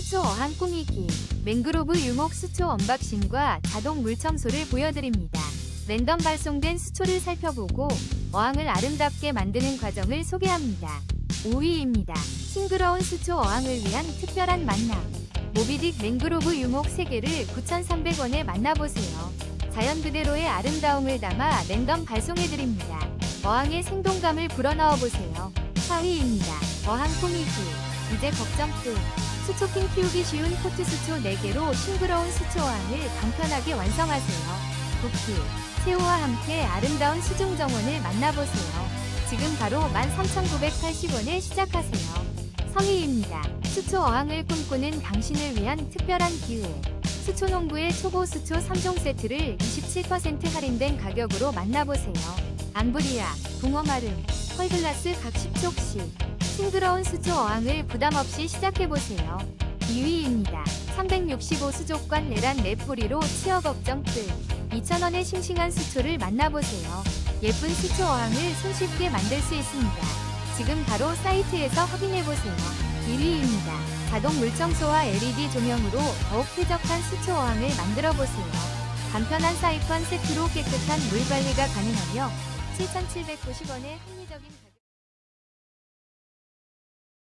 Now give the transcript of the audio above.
수초 어항 꾸미기 맹그로브 유목 수초 언박싱과 자동 물 청소를 보여드립니다. 랜덤 발송된 수초를 살펴보고 어항을 아름답게 만드는 과정을 소개합니다. 5위입니다. 싱그러운 수초 어항을 위한 특별한 만남. 모비딕 맹그로브 유목 3개를 9,300원에 만나보세요. 자연 그대로의 아름다움을 담아 랜덤 발송해드립니다. 어항의 생동감을 불어넣어보세요. 4위입니다. 어항 꾸미기. 이제 걱정 끝. 수초킹 키우기 쉬운 포트 수초 4개로 싱그러운 수초 어항을 간편하게 완성하세요. 부키, 새우와 함께 아름다운 수중 정원을 만나보세요. 지금 바로 13,980원에 시작하세요. 성희입니다. 수초 어항을 꿈꾸는 당신을 위한 특별한 기회. 수초농부의 초보 수초 3종 세트를 27% 할인된 가격으로 만나보세요. 앙브리아, 붕어마름, 펄글라스 각 10족씩. 싱그러운 수초 어항을 부담없이 시작해보세요. 2위입니다. 365 수족관 내란 네포리로 치어 걱정 끝. 2,000원의 싱싱한 수초를 만나보세요. 예쁜 수초 어항을 손쉽게 만들 수 있습니다. 지금 바로 사이트에서 확인해보세요. 1위입니다. 자동 물청소와 LED 조명으로 더욱 쾌적한 수초 어항을 만들어보세요. 간편한 사이펀 세트로 깨끗한 물 관리가 가능하며 7,790원의 합리적인